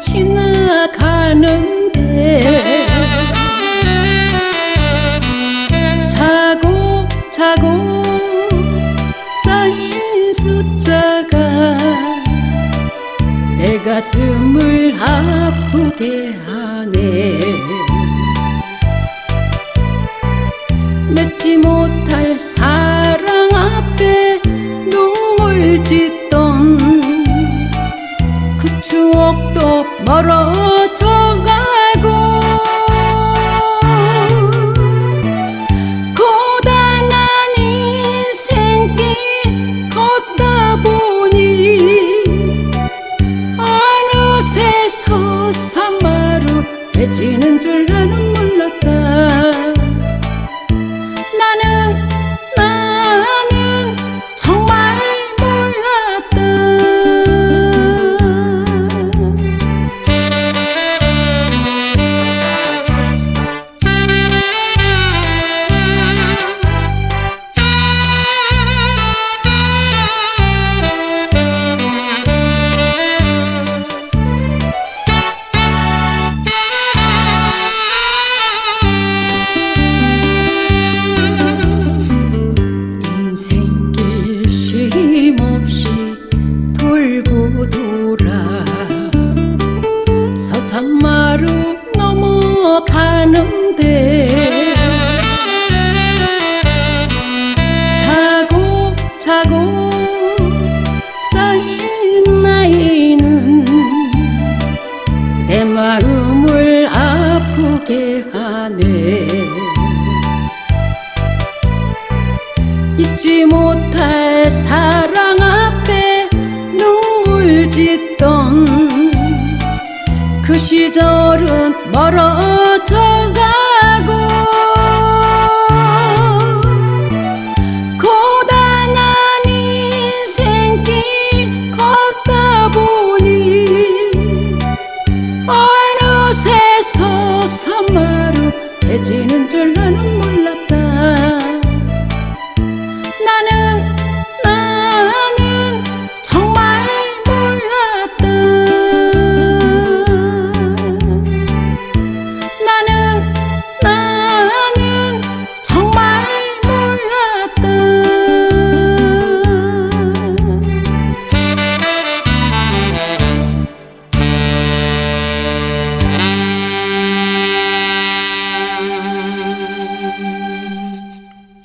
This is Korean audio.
지나가는데 차곡차곡 쌓인 숫자가 내 가슴을 아프게 하네. 맺지 못할 사랑 앞에 눈물 짓 멀어져 가고 고단한 인생길 걷다 보니 어느새 서산마루 해지는 줄 나는 몰랐다 서산마루 넘어가는데 차곡차곡 쌓인 나이는 내 마음을 아프게 하네. 잊지 못할 사랑 시절은 멀어져 가고 고단한 인생길 걷다 보니 어느새 서산마루 해지는 줄 나는